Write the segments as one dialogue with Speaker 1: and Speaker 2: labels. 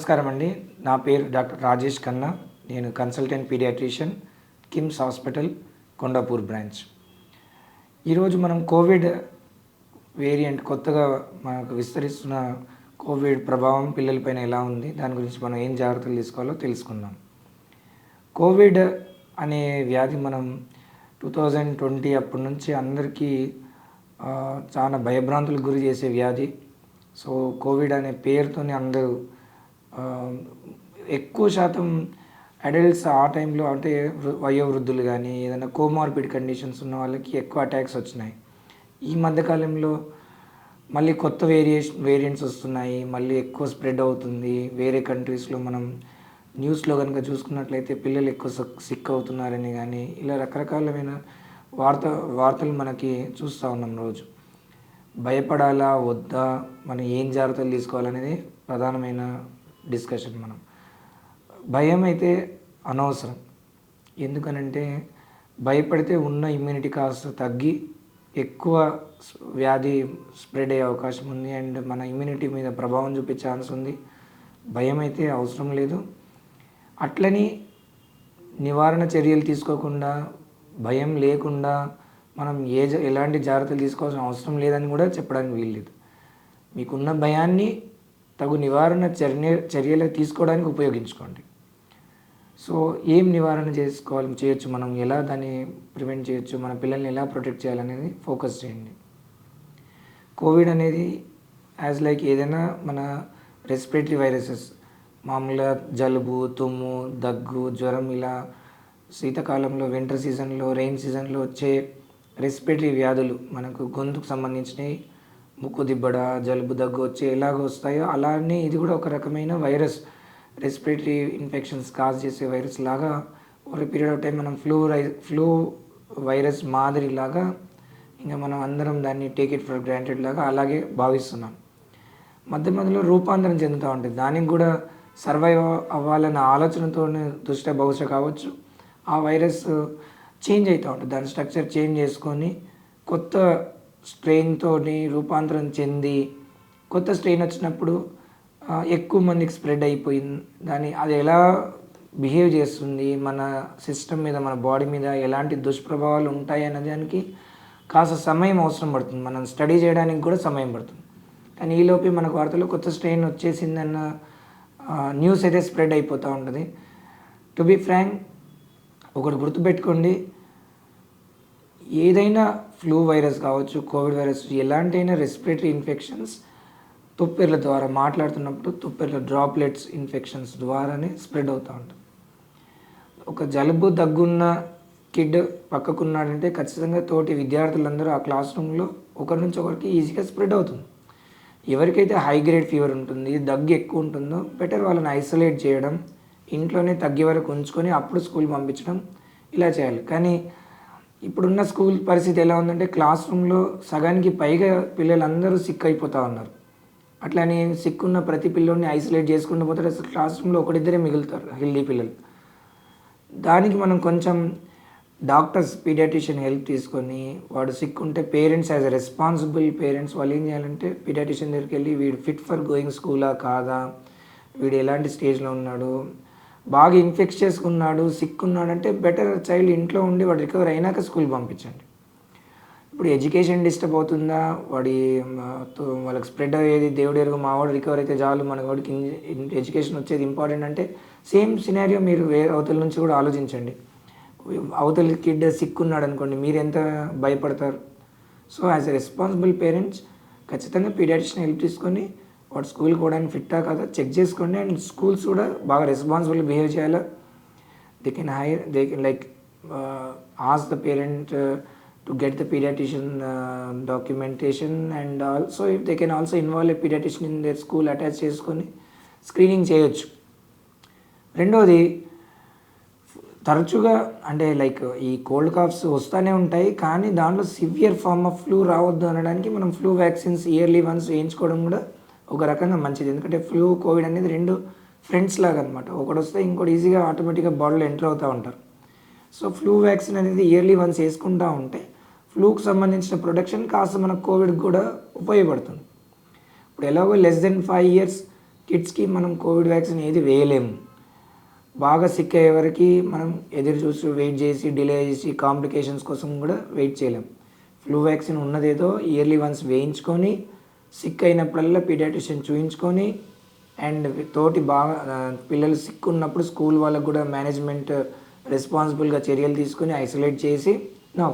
Speaker 1: నమస్కారం అండి. నా పేరు డాక్టర్ రాజేష్ ఖన్నా. నేను consultant paediatrician KIMS hospital Kondapur branch. ఈరోజు మనం కోవిడ్ వేరియంట్ కొత్తగా మనకు విస్తరిస్తున్న కోవిడ్ ప్రభావం పిల్లలపైన ఎలా ఉంది దాని గురించి మనం ఏం జాగ్రత్తలు తీసుకోవాలో తెలుసుకుందాం. కోవిడ్ అనే వ్యాధి మనం టూ థౌజండ్ ట్వంటీ అప్పటి నుంచి అందరికీ చాలా భయభ్రాంతులకు గురి చేసే వ్యాధి. సో కోవిడ్ అనే పేరుతోనే అందరూ ఎక్కువ శాతం అడల్ట్స్ ఆ టైంలో అంటే వయోవృద్ధులు కానీ ఏదైనా కోమార్బిడ్ కండిషన్స్ ఉన్న వాళ్ళకి ఎక్కువ అటాక్స్ వచ్చినాయి. ఈ మధ్యకాలంలో మళ్ళీ కొత్త వేరియేషన్ వేరియంట్స్ వస్తున్నాయి. మళ్ళీ ఎక్కువ స్ప్రెడ్ అవుతుంది. వేరే కంట్రీస్లో మనం న్యూస్లో కనుక చూసుకున్నట్లయితే పిల్లలు ఎక్కువ సిక్- సిక్ అవుతున్నారని కానీ ఇలా రకరకాలమైన వార్త వార్తలు మనకి చూస్తూ ఉన్నాం రోజు. భయపడాలా వద్దా మనం ఏం జాగ్రత్తలు తీసుకోవాలనేది ప్రధానమైన డిస్కషన్ మనం. భయం అయితే అనవసరం. ఎందుకనంటే భయపడితే ఉన్న ఇమ్యూనిటీ కాస్త తగ్గి ఎక్కువ వ్యాధి స్ప్రెడ్ అయ్యే అవకాశం ఉంది. అండ్ మన ఇమ్యూనిటీ మీద ప్రభావం చూపే ఛాన్స్ ఉంది. భయం అయితే అవసరం లేదు. అట్లని నివారణ చర్యలు తీసుకోకుండా భయం లేకుండా మనం ఏ ఎలాంటి జాగ్రత్తలు తీసుకోవాల్సిన అవసరం లేదని కూడా చెప్పడానికి వీల్లేదు. మీకున్న భయాన్ని తగు నివారణ చర్య చర్యలు తీసుకోవడానికి ఉపయోగించుకోండి. సో ఏం నివారణ చేసుకోవాలి చేయొచ్చు మనం ఎలా దాన్ని ప్రివెంట్ చేయొచ్చు మన పిల్లల్ని ఎలా ప్రొటెక్ట్ చేయాలనేది ఫోకస్ చేయండి. కోవిడ్ అనేది యాజ్ లైక్ ఏదైనా మన రెస్పిరేటరీ వైరసెస్ మామూలుగా జలుబు తుమ్ము దగ్గు జ్వరం ఇలా శీతాకాలంలో వింటర్ సీజన్లో రెయిన్ సీజన్లో వచ్చే రెస్పిరేటరీ వ్యాధులు మనకు గొంతుకు సంబంధించినవి ముక్కు దిబ్బడ జలుబు దగ్గు వచ్చి ఎలాగ వస్తాయో అలానే ఇది కూడా ఒక రకమైన వైరస్ రెస్పిరేటరీ ఇన్ఫెక్షన్స్ కాజ్ చేసే వైరస్ లాగా ఒక పీరియడ్ ఆఫ్ టైం మనం ఫ్లూ రై ఫ్లూ వైరస్ మాదిరిలాగా ఇంకా మనం అందరం దాన్ని టేక్ ఇట్ ఫర్ గ్రాంటెడ్ లాగా అలాగే భావిస్తున్నాం. మధ్య మధ్యలో రూపాంతరం చెందుతూ ఉంటుంది. దానికి కూడా సర్వైవ్ అవ్వాలన్న ఆలోచనతోనే దృష్ట్యా బహుశా కావచ్చు. ఆ వైరస్ చేంజ్ అవుతూ ఉంటుంది. దాని స్ట్రక్చర్ చేంజ్ చేసుకొని కొత్త స్ట్రెయిన్తో రూపాంతరం చెంది కొత్త స్ట్రెయిన్ వచ్చినప్పుడు ఎక్కువ మందికి స్ప్రెడ్ అయిపోయింది. దాని అది ఎలా బిహేవ్ చేస్తుంది? మన సిస్టమ్ మీద మన బాడీ మీద ఎలాంటి దుష్ప్రభావాలు ఉంటాయి అనే దానికి కాస్త సమయం అవసరం పడుతుంది. మనం స్టడీ చేయడానికి కూడా సమయం పడుతుంది. కానీ ఈలోపే మనకు వార్తలో కొత్త స్ట్రెయిన్ వచ్చేసిందన్న న్యూస్ అయితే స్ప్రెడ్ అయిపోతూ ఉంటుంది. టు బి ఫ్రాంక్ ఒకటి గుర్తుపెట్టుకోండి. ఏదైనా ఫ్లూ వైరస్ కావచ్చు కోవిడ్ వైరస్ ఎలాంటైనా రెస్పిరేటరీ ఇన్ఫెక్షన్స్ తుప్పెర్ల ద్వారా మాట్లాడుతున్నప్పుడు తుప్పెర్ల డ్రాప్లెట్స్ ఇన్ఫెక్షన్స్ ద్వారానే స్ప్రెడ్ అవుతూ ఉంటుంది ఒక జలుబు దగ్గున్న కిడ్ పక్కకున్నాడంటే ఖచ్చితంగా తోటి విద్యార్థులందరూ ఆ క్లాస్ రూమ్లో ఒకరి నుంచి ఒకరికి ఈజీగా స్ప్రెడ్ అవుతుంది. ఎవరికైతే హై గ్రేడ్ ఫీవర్ ఉంటుంది దగ్గు ఎక్కువ ఉంటుందో బెటర్ వాళ్ళని ఐసోలేట్ చేయడం ఇంట్లోనే తగ్గే వరకు ఉంచుకొని అప్పుడు స్కూల్ పంపించడం ఇలా చేయాలి. కానీ ఇప్పుడున్న స్కూల్ పరిస్థితి ఎలా ఉందంటే క్లాస్ రూమ్లో సగానికి పైగా పిల్లలందరూ సిక్ అయిపోతూ ఉన్నారు. అట్లానే సిక్ ఉన్న ప్రతి పిల్లోని ఐసోలేట్ చేసుకుంటూ పోతే అసలు క్లాస్ రూమ్లో ఒకటిద్దరే మిగులుతారు హెల్దీ పిల్లలు. దానికి మనం కొంచెం డాక్టర్స్ పీడియాటిషియన్ హెల్ప్ తీసుకొని వాడు సిక్ ఉంటే parents as a responsible parents వాళ్ళు ఏం చేయాలంటే పీడియాటిషియన్ దగ్గరికి వెళ్ళి వీడు ఫిట్ ఫర్ గోయింగ్ స్కూలా కాదా? వీడు ఎలాంటి స్టేజ్లో ఉన్నాడు? బాగా ఇన్ఫెక్ట్ చేసుకున్నాడు సిక్ ఉన్నాడు అంటే బెటర్ చైల్డ్ ఇంట్లో ఉండి వాడు రికవర్ అయినాక స్కూల్ పంపించండి. ఇప్పుడు ఎడ్యుకేషన్ డిస్టర్బ్ అవుతుందా? వాడి తో- వాళ్ళకి స్ప్రెడ్ అయ్యేది దేవుడు ఎరుగు మా వాడు రికవర్ అయితే చాలు మన వాడికి ఎడ్యుకేషన్ వచ్చేది ఇంపార్టెంట్ అంటే సేమ్ సినారియో మీరు వేరే అవతల నుంచి కూడా ఆలోచించండి. అవతల కిడ్ సిక్ ఉన్నాడు అనుకోండి మీరు ఎంత భయపడతారు? So as a responsible parents ఖచ్చితంగా పీడియాటిషన్ హెల్ప్ తీసుకొని వాడు స్కూల్కి పోవడానికి ఫిట్టా కదా. చెక్ చేసుకోండి. అండ్ స్కూల్స్ కూడా బాగా రెస్పాన్సిబుల్ బిహేవ్ చేయాలా. They can hire they can like ask the parent to get the paediatrician documentation and also if they can also involve a paediatrician in a school attach చేసుకొని screening చేయొచ్చు. రెండోది తరచుగా అంటే like ఈ cold calves వస్తూనే ఉంటాయి. కానీ దాంట్లో సివియర్ ఫార్మ్ ఆఫ్ ఫ్లూ రావద్దు అనడానికి మనం ఫ్లూ వ్యాక్సిన్స్ ఇయర్లీ వన్స్ వేయించుకోవడం కూడా ఒక రకంగా మంచిది. ఎందుకంటే ఫ్లూ కోవిడ్ అనేది రెండు ఫ్రెండ్స్ లాగా అనమాట ఒకటి వస్తే ఇంకోటి ఈజీగా ఆటోమేటిక్గా బాడీలో ఎంటర్ అవుతూ ఉంటారు. సో ఫ్లూ వ్యాక్సిన్ అనేది ఇయర్లీ వన్స్ వేసుకుంటూ ఉంటే ఫ్లూకి సంబంధించిన ప్రొటెక్షన్ కాస్త మన కోవిడ్ కూడా ఉపయోగపడుతుంది. ఇప్పుడు ఎలాగో లెస్ దెన్ ఫైవ్ ఇయర్స్ కిడ్స్కి మనం కోవిడ్ వ్యాక్సిన్ ఏది వేయలేము. బాగా సిక్ అయ్యే వరకు మనం ఎదురు చూసి వెయిట్ చేసి డిలే చేసి కాంప్లికేషన్స్ కోసం కూడా వెయిట్ చేయలేం ఫ్లూ వ్యాక్సిన్ ఉన్నదేదో ఇయర్లీ వన్స్ వేయించుకొని సిక్ అయినప్పుడల్లా పీడియాట్రిషియన్ చూయించుకొని అండ్ తోటి బాగా పిల్లలు సిక్ ఉన్నప్పుడు స్కూల్ వాళ్ళకు కూడా మేనేజ్మెంట్ రెస్పాన్సిబుల్గా చర్యలు తీసుకొని ఐసోలేట్ చేసి నో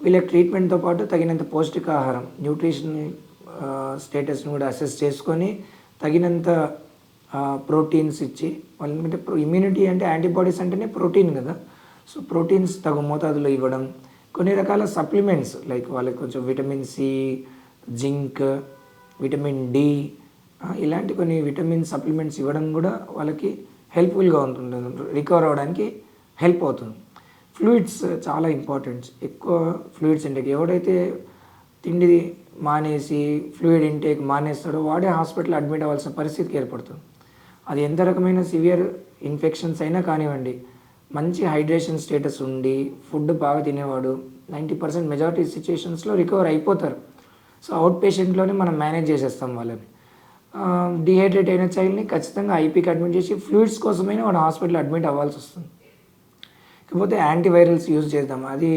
Speaker 1: వీళ్ళ ట్రీట్మెంట్తో పాటు తగినంత పౌష్టికాహారం న్యూట్రిషన్ స్టేటస్ని కూడా అసెస్ చేసుకొని తగినంత ప్రోటీన్స్ ఇచ్చి వాళ్ళకి ఇమ్యూనిటీ అంటే యాంటీబాడీస్ అంటేనే ప్రోటీన్ కదా. సో ప్రోటీన్స్ తగు మోతాదులో ఇవ్వడం కొన్ని రకాల సప్లిమెంట్స్ లైక్ వాళ్ళకి కొంచెం vitamin C zinc vitamin D ఇలాంటి కొన్ని విటమిన్ సప్లిమెంట్స్ ఇవ్వడం కూడా వాళ్ళకి హెల్ప్ఫుల్గా ఉంటుంది రికవర్ అవ్వడానికి హెల్ప్ అవుతుంది. ఫ్లూయిడ్స్ చాలా ఇంపార్టెంట్ ఎక్కువ ఫ్లూయిడ్స్ ఇంటేక్ ఎవడైతే తిండి మానేసి ఫ్లూయిడ్ ఇంటేక్ మానేస్తాడో వాడే హాస్పిటల్ అడ్మిట్ అవ్వాల్సిన పరిస్థితికి ఏర్పడుతుంది. అది ఎంత రకమైన సివియర్ ఇన్ఫెక్షన్స్ అయినా కానివ్వండి మంచి హైడ్రేషన్ స్టేటస్ ఉండి ఫుడ్ బాగా తినేవాడు నైంటీ పర్సెంట్ మెజారిటీ సిచ్యుయేషన్స్లో రికవర్ అయిపోతారు. సో అవుట్ పేషెంట్లోనే మనం మేనేజ్ చేసేస్తాం వాళ్ళని. డిహైడ్రేట్ అయిన చైల్డ్ని ఖచ్చితంగా ఐపీకి అడ్మిట్ చేసి ఫ్లూయిడ్స్ కోసమైనా వాడు హాస్పిటల్ అడ్మిట్ అవ్వాల్సి వస్తుంది. కాకపోతే యాంటీవైరల్స్ యూజ్ చేద్దాం. అది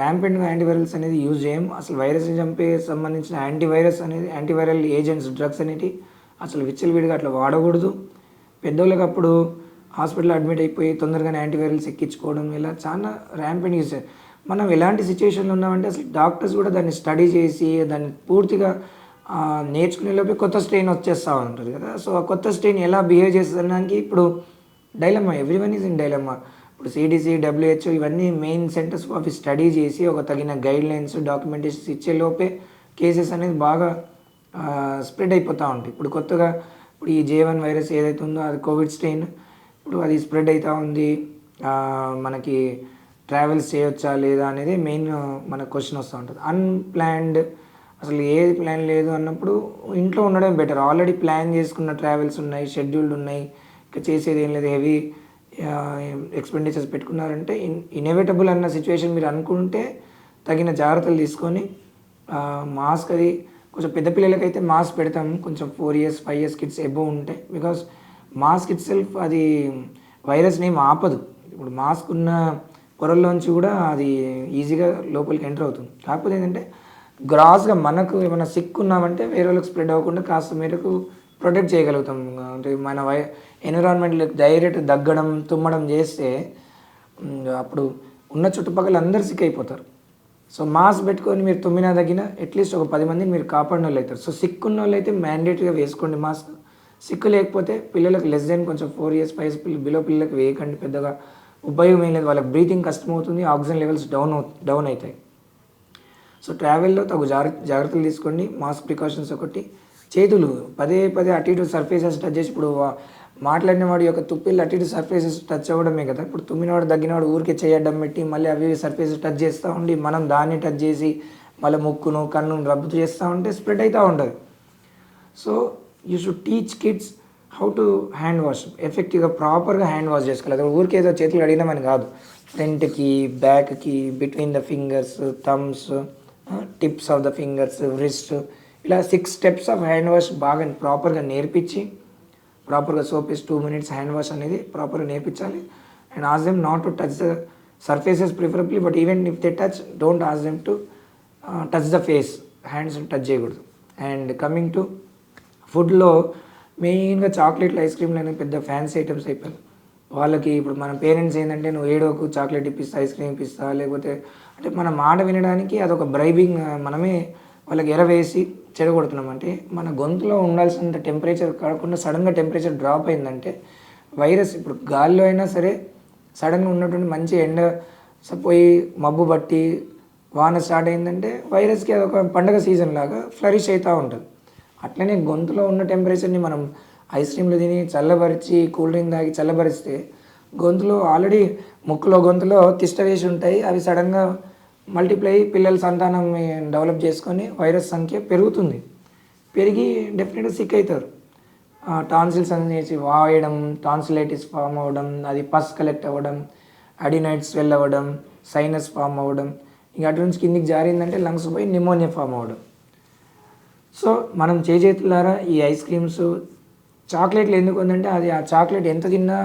Speaker 1: ర్యాంపెంట్గా యాంటీవైరల్స్ అనేది యూజ్ చేయం. అసలు వైరస్ని చంపే సంబంధించిన యాంటీవైరస్ అనేది యాంటీవైరల్ ఏజెంట్స్ డ్రగ్స్ అనేవి అసలు విచ్చలవిడిగా అట్లా వాడకూడదు. పెద్దోళ్ళకి అప్పుడు హాస్పిటల్ అడ్మిట్ అయిపోయి తొందరగానే యాంటీవైరల్స్ ఎక్కించుకోవడం ఇలా చాలా ర్యాంపెంట్ యూజ్ చేయాలి. మనం ఎలాంటి సిచ్యువేషన్లో ఉన్నామంటే అసలు డాక్టర్స్ కూడా దాన్ని స్టడీ చేసి దాన్ని పూర్తిగా నేర్చుకునే లోపే కొత్త స్ట్రెయిన్ వచ్చేస్తూ ఉంటుంది కదా. సో ఆ కొత్త స్ట్రెయిన్ ఎలా బిహేవ్ చేస్తుందానికి ఇప్పుడు dilemma everyone is in dilemma ఇప్పుడు సిడిసి డబ్ల్యూహెచ్ఓ ఇవన్నీ మెయిన్ సెంటర్స్ అవి స్టడీ చేసి ఒక తగిన గైడ్ లైన్స్ డాక్యుమెంటేషన్స్ ఇచ్చే లోపే కేసెస్ అనేది బాగా స్ప్రెడ్ అయిపోతూ ఉంటాయి. ఇప్పుడు కొత్తగా ఇప్పుడు ఈ జే వన్ వైరస్ ఏదైతే ఉందో అది కోవిడ్ స్ట్రెయిన్ ఇప్పుడు అది స్ప్రెడ్ అవుతూ ఉంది. మనకి ట్రావెల్స్ చేయొచ్చా లేదా అనేది మెయిన్ మన క్వశ్చన్ వస్తూ ఉంటుంది. అన్ప్లాన్డ్ అసలు ఏది ప్లాన్ లేదు అన్నప్పుడు ఇంట్లో ఉండడం బెటర్ ఆల్రెడీ ప్లాన్ చేసుకున్న ట్రావెల్స్ ఉన్నాయి షెడ్యూల్డ్ ఉన్నాయి. ఇంకా చేసేది ఏం లేదు. హెవీ ఎక్స్పెండిచర్స్ పెట్టుకున్నారంటే ఇన్ ఇన్ఎవిటబుల్ అన్న సిచ్యువేషన్ మీరు అనుకుంటే తగిన జాగ్రత్తలు తీసుకొని మాస్క్ అది కొంచెం పెద్ద పిల్లలకైతే మాస్క్ పెడతాం. కొంచెం four years five years kids above ఉంటాయి బికాస్ మాస్క్ ఇట్ సెల్ఫ్ అది వైరస్ని ఏం ఆపదు. ఇప్పుడు మాస్క్ ఉన్న పొరల్లోంచి కూడా అది ఈజీగా లోపలికి ఎంటర్ అవుతుంది. కాకపోతే ఏంటంటే గ్రాస్గా మనకు ఏమైనా సిక్ ఉన్నామంటే వేరే వాళ్ళకి స్ప్రెడ్ అవ్వకుండా కాస్త మేరకు ప్రొటెక్ట్ చేయగలుగుతాం. అంటే మన వై ఎన్విరాన్మెంట్లో డైరెక్ట్ దగ్గడం తుమ్మడం చేస్తే అప్పుడు ఉన్న చుట్టుపక్కల అందరు సిక్ అయిపోతారు. సో మాస్క్ పెట్టుకొని మీరు తుమ్మినా తగ్గిన అట్లీస్ట్ ఒక పది మందిని మీరు కాపాడిన వాళ్ళు అవుతారు. సో సిక్ ఉన్న వాళ్ళు అయితే మ్యాండేటరీగా వేసుకోండి మాస్క్. సిక్ లేకపోతే పిల్లలకు లెస్ దెన్ కొంచెం four years five years below పిల్లలకు వేయకండి పెద్దగా. ఉపయోగం ఏం లేదు. వాళ్ళకి బ్రీతింగ్ కష్టమవుతుంది ఆక్సిజన్ లెవెల్స్ డౌన్ డౌన్ అవుతాయి. సో ట్రావెల్లో తగు జాగ్రత్త జాగ్రత్తలు తీసుకోండి. మాస్క్ ప్రికాషన్స్ ఒకటి. చేతులు పదే పదే అటు ఇటు సర్ఫేసెస్ టచ్ చేసి ఇప్పుడు మాట్లాడిన వాడి యొక్క తుప్పిళ్ళు అటు ఇటు సర్ఫేసెస్ టచ్ అవ్వడమే కదా. ఇప్పుడు తుమ్మినవాడు తగ్గినవాడు ఊరికే చేయడం పెట్టి మళ్ళీ అవి సర్ఫేసెస్ టచ్ చేస్తూ ఉండి మనం దాన్ని టచ్ చేసి మళ్ళీ ముక్కును కన్నును రబ్బు చేస్తూ ఉంటే స్ప్రెడ్ అవుతూ ఉంటుంది. So you should teach kids how to hand wash ఎఫెక్టివ్గా ప్రాపర్గా హ్యాండ్ వాష్ చేసుకోవాలి. అది ఊరికే ఏదో చేతులు అడిగినామని కాదు. ఫ్రంట్కి బ్యాక్కి between the fingers thumbs tips of the fingers wrist ఇలా six steps of hand wash బాగా ప్రాపర్గా నేర్పించి ప్రాపర్గా soap two minutes hand wash అనేది ప్రాపర్గా నేర్పించాలి. And ask them not to touch the surfaces preferably but even if they touch don't ask them to touch the face hands touch చేయకూడదు. And coming to ఫుడ్లో మెయిన్గా చాక్లెట్లు ice క్రీమ్లు అనేవి పెద్ద ఫ్యాన్సీ ఐటమ్స్ అయిపోయాయి వాళ్ళకి ఇప్పుడు మన పేరెంట్స్ ఏంటంటే నువ్వు ఏడోకు చాక్లెట్ ఇప్పిస్తా ఐస్ క్రీమ్ ఇప్పిస్తా లేకపోతే అంటే మన మాట వినడానికి అదొక బ్రైబింగ్ మనమే వాళ్ళకి ఎరవేసి చెడగొడుతున్నాం. అంటే మన గొంతులో ఉండాల్సినంత టెంపరేచర్ కాకుండా సడన్గా టెంపరేచర్ డ్రాప్ అయిందంటే వైరస్ ఇప్పుడు గాల్లో అయినా సరే సడన్గా ఉన్నటువంటి మంచి ఎండ పోయి మబ్బు బట్టి వాన స్టార్ట్ అయిందంటే వైరస్కి అదొక పండగ సీజన్ లాగా ఫ్లరిష్ అవుతూ ఉంటుంది. అట్లనే గొంతులో ఉన్న టెంపరేచర్ని మనం ఐస్ క్రీమ్లు తిని చల్లబరిచి కూల్ డ్రింక్ తాగి చల్లబరిస్తే గొంతులో ఆల్రెడీ ముక్కులో గొంతులో తిష్ట వేసి ఉంటాయి. అవి సడన్గా మల్టిప్లై పిల్లల సంతానం డెవలప్ చేసుకొని వైరస్ సంఖ్య పెరుగుతుంది. పెరిగి డెఫినెట్గా సిక్ అవుతారు. టాన్సిల్స్ అనేసి వాయడం టాన్సిలైటిస్ ఫామ్ అవ్వడం అది పస్ కలెక్ట్ అవ్వడం అడినైట్స్ స్వెల్ అవ్వడం సైనస్ ఫామ్ అవ్వడం ఇంకా అటు నుంచి కిందికి జారిందంటే లంగ్స్ పోయి నిమోనియా ఫామ్ అవ్వడం. సో మనం చేజేతులారా ఈ ఐస్ క్రీమ్స్ చాక్లెట్లు ఎందుకు ఉందంటే అది ఆ చాక్లెట్ ఎంత తిన్నా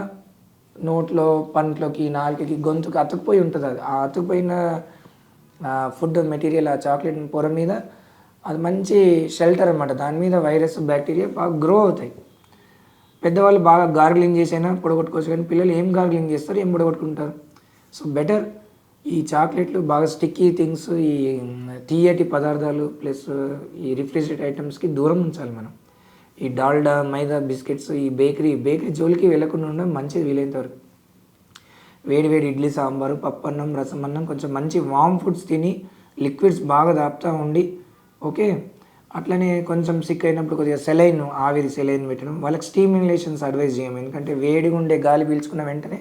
Speaker 1: నోట్లో పంట్లోకి నాలుకకి గొంతుకి అతుక్కుపోయి ఉంటుంది అది. ఆ అతుకుపోయిన ఫుడ్ మెటీరియల్ ఆ చాక్లెట్ పొర మీద అది మంచి షెల్టర్ అనమాట దాని మీద వైరస్ బ్యాక్టీరియా బాగా గ్రో అవుతాయి. పెద్దవాళ్ళు బాగా గార్గిలింగ్ చేసైనా పొడగొట్టుకోవచ్చు కానీ పిల్లలు ఏం గార్గిలింగ్ చేస్తారు ఏం పొడగొట్టుకుంటారు? సో బెటర్ ఈ చాక్లెట్లు బాగా స్టిక్కీ థింగ్స్ ఈ తీయటి పదార్థాలు ప్లస్ ఈ రిఫ్రిజిరేట్ ఐటమ్స్కి దూరం ఉంచాలి మనం. ఈ డాల్డా మైదా బిస్కెట్స్ ఈ బేకరీ బేకరీ జోలికి వెళ్ళకుండా ఉండడం మంచిది వీలైనంత వరకు. వేడి వేడి ఇడ్లీ సాంబారు పప్పన్నం రసం అన్నం కొంచెం మంచి వామ్ ఫుడ్స్ తిని లిక్విడ్స్ బాగా దాపుతూ ఉండి ఓకే? అట్లనే కొంచెం సిక్ అయినప్పుడు కొద్దిగా సెలైన్ ఆవిరి సెలైన్ పెట్టడం వాళ్ళకి స్టీమ్ ఇన్లేషన్స్ అడ్వైజ్ చేయం. ఎందుకంటే వేడిగా ఉండే గాలి పీల్చుకున్న వెంటనే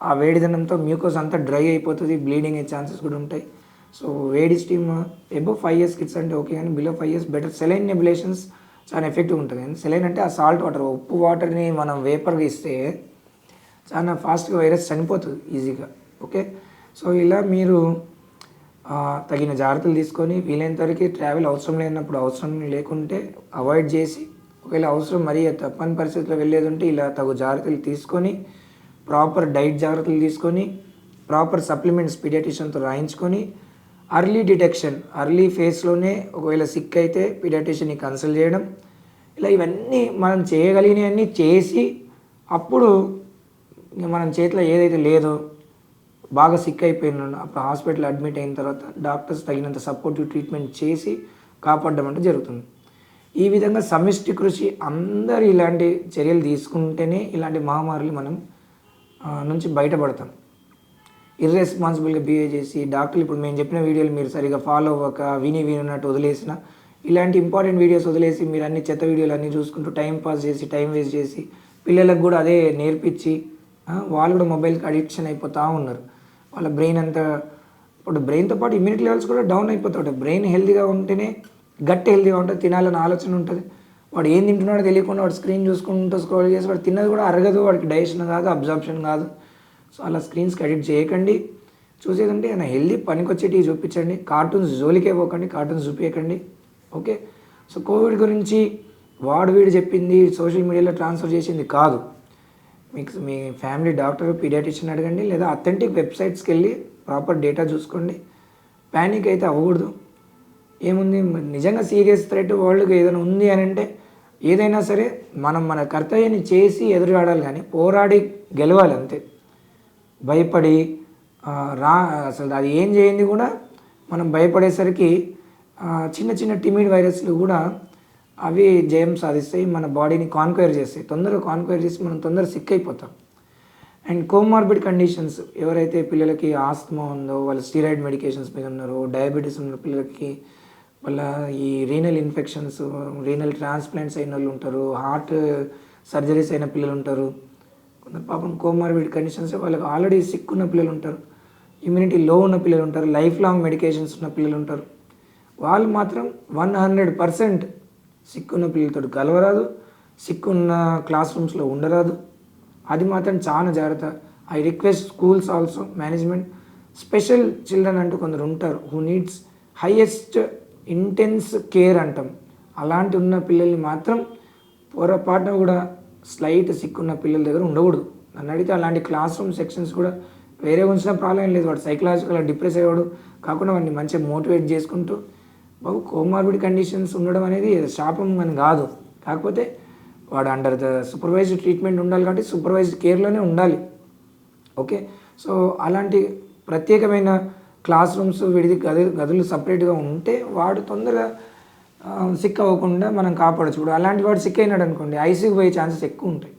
Speaker 1: ఆ వేడిదనంతో మ్యూకోస్ అంతా డ్రై అయిపోతుంది బ్లీడింగ్ అయ్యే ఛాన్సెస్ కూడా ఉంటాయి. సో వేడి steam above five years kids అంటే ఓకే కానీ below five years better. Saline nebulisations చాలా ఎఫెక్టివ్ ఉంటుంది. సెలైన్ అంటే ఆ సాల్ట్ వాటర్. ఉప్పు వాటర్ని మనం వేపర్గా ఇస్తే చాలా ఫాస్ట్గా వైరస్ చనిపోతుంది ఈజీగా. ఓకే? సో ఇలా మీరు తగిన జాగ్రత్తలు తీసుకొని వీలైనంత వరకు ట్రావెల్ అవసరం లేనప్పుడు అవసరం లేకుంటే అవాయిడ్ చేసి ఒకవేళ అవసరం మరీ తప్పని పరిస్థితిలో వెళ్ళేది ఉంటే ఇలా తగు జాగ్రత్తలు తీసుకొని ప్రాపర్ డైట్ జాగ్రత్తలు తీసుకొని ప్రాపర్ సప్లిమెంట్స్ పీడియాటిషియన్తో రాయించుకొని అర్లీ డిటెక్షన్ అర్లీ ఫేస్లోనే ఒకవేళ సిక్ అయితే పీడియాటిషియన్ని కన్సల్ట్ చేయడం. ఇలా ఇవన్నీ మనం చేయగలిగినవన్నీ చేసి అప్పుడు మనం చేతిలో ఏదైతే లేదో బాగా సిక్ అయిపోయిన అప్పుడు హాస్పిటల్ అడ్మిట్ అయిన తర్వాత డాక్టర్స్ తగినంత సపోర్టివ్ ట్రీట్మెంట్ చేసి కాపాడడం అంటే జరుగుతుంది. ఈ విధంగా సమిష్టి కృషి అందరు ఇలాంటి చర్యలు తీసుకుంటేనే ఇలాంటి మహమ్మారులు మనం నుంచి బయటపడతాం. ఇర్రెస్పాన్సిబుల్గా బిహేవ్ చేసి డాక్టర్లు ఇప్పుడు మేము చెప్పిన వీడియోలు మీరు సరిగా ఫాలో అవ్వక విని వినట్టు వదిలేసిన ఇలాంటి ఇంపార్టెంట్ వీడియోస్ వదిలేసి మీరు అన్ని చెత్త వీడియోలు అన్నీ చూసుకుంటూ టైం పాస్ చేసి టైం వేస్ట్ చేసి పిల్లలకు కూడా అదే నేర్పించి వాళ్ళు కూడా మొబైల్కి అడిక్షన్ అయిపోతూ ఉన్నారు. వాళ్ళ బ్రెయిన్ అంతా ఇప్పుడు బ్రెయిన్తో పాటు ఇమ్యూనిటీ లెవెల్స్ కూడా డౌన్ అయిపోతాయి బ్రెయిన్ హెల్తీగా ఉంటేనే గట్టి హెల్తీగా ఉంటుంది తినాలని ఆలోచన ఉంటుంది. వాడు ఏం తింటున్నాడో తెలియకుండా వాడు స్క్రీన్ చూసుకుంటూ స్క్రోల్ చేసి వాడు తిన్నది కూడా అరగదు వాడికి డైజెషన్ కాదు అబ్జార్ప్షన్ కాదు. సో అలా స్క్రీన్స్కి అడిక్ట్ చేయకండి. చూసేదంటే ఆయన హెల్దీ పనికొచ్చేటివి చూపించండి. కార్టూన్స్ జోలికే పోకండి కార్టూన్స్ చూపించకండి ఓకే? సో కోవిడ్ గురించి వాడు వీడు చెప్పింది సోషల్ మీడియాలో ట్రాన్స్ఫర్ చేసింది కాదు. మీకు మీ ఫ్యామిలీ డాక్టర్ పీడియాటిషియన్ అడగండి లేదా అథెంటిక్ వెబ్సైట్స్కి వెళ్ళి ప్రాపర్ డేటా చూసుకోండి. ప్యానిక్ అయితే అవ్వకూడదు. ఏముంది? మరి నిజంగా సీరియస్ థ్రెట్ వరల్డ్కి ఏదైనా ఉంది అని అంటే ఏదైనా సరే మనం మన కర్తవ్యాన్ని చేసి ఎదురుగాడాలి కానీ పోరాడి గెలవాలి అంతే. భయపడి రా అసలు అది ఏం చేయండి కూడా మనం భయపడేసరికి చిన్న చిన్న టిమిడ్ వైరస్లు కూడా అవి జయం సాధిస్తాయి మన బాడీని కాన్క్వైర్ చేస్తాయి. తొందరగా కాన్క్వైర్ చేసి మనం తొందరగా సిక్ అయిపోతాం. అండ్ కోమార్బిడ్ కండిషన్స్ ఎవరైతే పిల్లలకి ఆస్తమా ఉందో వాళ్ళు స్టీరాయిడ్ మెడికేషన్స్ మీద ఉన్నారో డయాబెటీస్ ఉన్న పిల్లలకి వాళ్ళ ఈ రీనల్ ఇన్ఫెక్షన్స్ రీనల్ ట్రాన్స్ప్లాంట్స్ అయిన వాళ్ళు ఉంటారు హార్ట్ సర్జరీస్ అయిన పిల్లలు ఉంటారు. కొందరు పాపం కోమార్బిడ్ కండిషన్స్ వాళ్ళకి ఆల్రెడీ సిక్ ఉన్న పిల్లలు ఉంటారు. ఇమ్యూనిటీ లో ఉన్న పిల్లలు ఉంటారు లైఫ్ లాంగ్ మెడికేషన్స్ ఉన్న పిల్లలు ఉంటారు. వాళ్ళు మాత్రం వన్ హండ్రెడ్ పర్సెంట్ సిక్ ఉన్న పిల్లలతో కలవరాదు సిక్ ఉన్న క్లాస్ రూమ్స్లో ఉండరాదు. అది మాత్రం చాలా జాగ్రత్త. I request schools also management special children అంటూ కొందరు ఉంటారు who needs highest intense care అంటాం. అలాంటి ఉన్న పిల్లల్ని మాత్రం పొరపాటున కూడా స్లైట్ సిక్కున్న పిల్లల దగ్గర ఉండకూడదు. నన్ను అడిగితే అలాంటి క్లాస్ రూమ్ సెక్షన్స్ కూడా వేరే ఉంచిన ప్రాబ్లం ఏం లేదు. వాడు సైకలాజికల్ డిప్రెస్ అయ్యాడు. కాకుండా వాడిని మంచిగా మోటివేట్ చేసుకుంటూ బాబు కోమార్బిడ్ కండిషన్స్ ఉండడం అనేది శాపం అని కాదు. కాకపోతే వాడు అండర్ ద సూపర్వైజ్డ్ ట్రీట్మెంట్ ఉండాలి కాబట్టి సూపర్వైజ్డ్ కేర్లోనే ఉండాలి. ఓకే సో అలాంటి ప్రత్యేకమైన క్లాస్ రూమ్స్ విడిది గది గదులు సపరేట్గా ఉంటే వాడు తొందరగా సిక్ అవ్వకుండా మనం కాపాడచ్చు. ఇప్పుడు అలాంటి వాడు సిక్ అయినాడు అనుకోండి ఐసీకి పోయే ఛాన్సెస్ ఎక్కువ ఉంటాయి.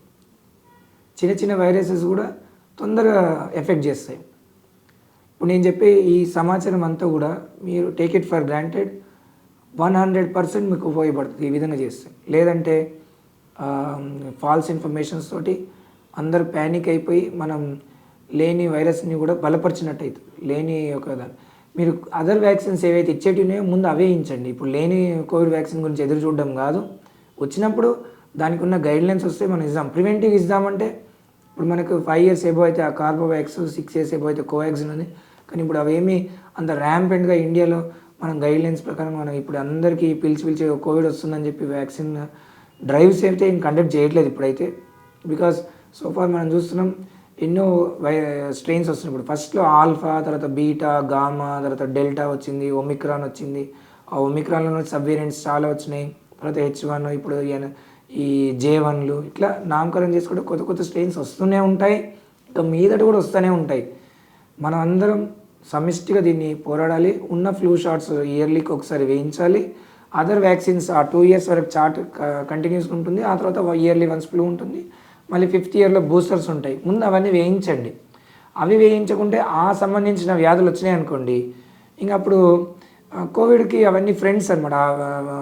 Speaker 1: చిన్న చిన్న వైరసెస్ కూడా తొందరగా ఎఫెక్ట్ చేస్తాయి. ఇప్పుడు నేను చెప్పే ఈ సమాచారం అంతా కూడా మీరు take it for granted one hundred percent మీకు ఉపయోగపడుతుంది ఈ విధంగా చేస్తే. లేదంటే ఫాల్స్ ఇన్ఫర్మేషన్స్ తోటి అందరు ప్యానిక్ అయిపోయి మనం లేని వైరస్ని కూడా బలపరిచినట్టు అవుతుంది లేని ఒక దాన్ని మీరు అదర్ వ్యాక్సిన్స్ ఏవైతే ఇచ్చేటివి ఉన్నాయో ముందు అవే ఇచ్చండి ఇప్పుడు లేని కోవిడ్ వ్యాక్సిన్ గురించి ఎదురు చూడడం కాదు. వచ్చినప్పుడు దానికి ఉన్న గైడ్లైన్స్ వస్తే మనం ఇద్దాం ప్రివెంటివ్ ఇద్దామంటే ఇప్పుడు మనకు ఫైవ్ ఇయర్స్ ఏబో అయితే ఆ కార్బోవాక్స్ సిక్స్ ఇయర్స్ ఏబో అయితే కోవాక్సిన్ ఉంది కానీ ఇప్పుడు అవేమి అంత ర్యాంపెంట్గా ఇండియాలో మనం గైడ్లైన్స్ ప్రకారం మనం ఇప్పుడు అందరికీ పిలిచి పిలిచి కోవిడ్ వస్తుందని చెప్పి వ్యాక్సిన్ డ్రైవ్స్ అయితే కండక్ట్ చేయట్లేదు ఇప్పుడైతే. బికాస్ సో ఫార్ మనం చూస్తున్నాం ఎన్నో స్ట్రెయిన్స్ వస్తున్నాయి ఇప్పుడు ఫస్ట్లో ఆల్ఫా తర్వాత బీటా గామా తర్వాత డెల్టా వచ్చింది ఒమిక్రాన్ వచ్చింది. ఆ ఒమిక్రాన్లో సబ్ వేరియంట్స్ చాలా వచ్చినాయి. తర్వాత హెచ్ వన్ ఇప్పుడు ఈ జే వన్లు ఇట్లా నామకరణం చేసుకుంటే కొత్త కొత్త స్ట్రెయిన్స్ వస్తూనే ఉంటాయి. ఇంకా మీదట కూడా వస్తూనే ఉంటాయి. మనం అందరం సమిష్టిగా దీన్ని పోరాడాలి. ఉన్న ఫ్లూ షాట్స్ ఇయర్లీకి ఒకసారి వేయించాలి. అదర్ వ్యాక్సిన్స్ ఆ టూ ఇయర్స్ వరకు చార్ట్ కంటిన్యూస్ ఉంటుంది. ఆ తర్వాత ఇయర్లీ వన్స్ ఫ్లూ ఉంటుంది. మళ్ళీ ఫిఫ్త్ ఇయర్లో బూస్టర్స్ ఉంటాయి. ముందు అవన్నీ వేయించండి. అవి వేయించకుంటే ఆ సంబంధించిన వ్యాధులు వచ్చినాయి అనుకోండి. ఇంకా అప్పుడు కోవిడ్కి అవన్నీ ఫ్రెండ్స్ అనమాట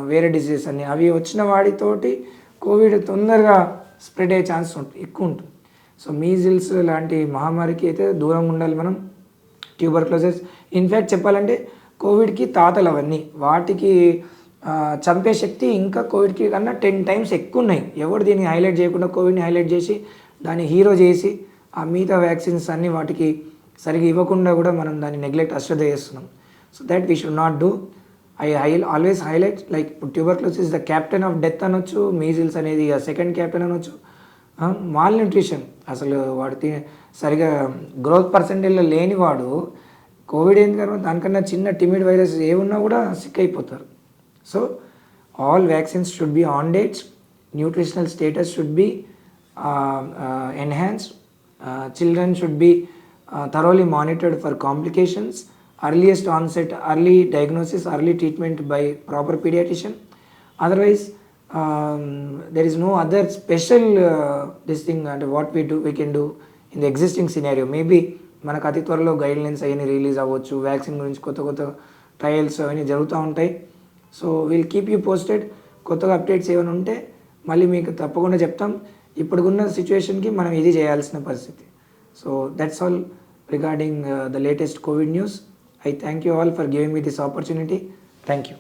Speaker 1: వేరే డిసీజెస్ అన్ని. అవి వచ్చిన వాడితోటి కోవిడ్ తొందరగా స్ప్రెడ్ అయ్యే ఛాన్స్ ఉంటుంది ఎక్కువ ఉంటుంది. సో మీజిల్స్ లాంటి మహమ్మారికి అయితే దూరంగా ఉండాలి మనం. ట్యూబర్ క్లోజెస్ ఇన్ఫ్యాక్ట్ చెప్పాలంటే కోవిడ్కి తాతలు అవన్నీ. వాటికి చంపే శక్తి ఇంకా కోవిడ్కి కన్నా టెన్ టైమ్స్ ఎక్కువ ఉన్నాయి. ఎవరు దీన్ని హైలైట్ చేయకుండా కోవిడ్ని హైలైట్ చేసి దాన్ని హీరో చేసి ఆ మిగతా వ్యాక్సిన్స్ అన్నీ వాటికి సరిగా ఇవ్వకుండా కూడా మనం దాన్ని నెగ్లెక్ట్ అశ్రద్ధ చేస్తున్నాం. So that we should not do I high always highlight like ఇప్పుడు tuberculosis the captain of death అనొచ్చు మీజిల్స్ అనేది సెకండ్ క్యాప్టెన్ అనొచ్చు. మాల్ న్యూట్రిషన్ అసలు వాడి సరిగా గ్రోత్ పర్సెంటేజ్లో లేనివాడు కోవిడ్ అయిన తర్వాత దానికన్నా చిన్న టిమిడ్ వైరస్ ఏమున్నా కూడా సిక్ అయిపోతారు. So all vaccines should be on dates nutritional status should be enhance children should be thoroughly monitored for complications earliest onset early diagnosis early treatment by proper pediatrician otherwise um, there is no other special uh, this thing and what we do we can do in the existing scenario maybe మనకు అతి త్వరలో guidelines అవన్నీ release అవ్వచ్చు vaccine గురించి కొత్త కొత్త trials అవన్నీ జరుగుతూ ఉంటాయి so will keep you posted కొత్తగా అప్డేట్స్ ఏమైనా ఉంటే మళ్ళీ మీకు తప్పకుండా చెప్తాం. ఇప్పుడున్న సిచ్యువేషన్కి మనం ఇది చేయాల్సిన పరిస్థితి. So that's all regarding the latest covid news I thank you all for giving me this opportunity thank you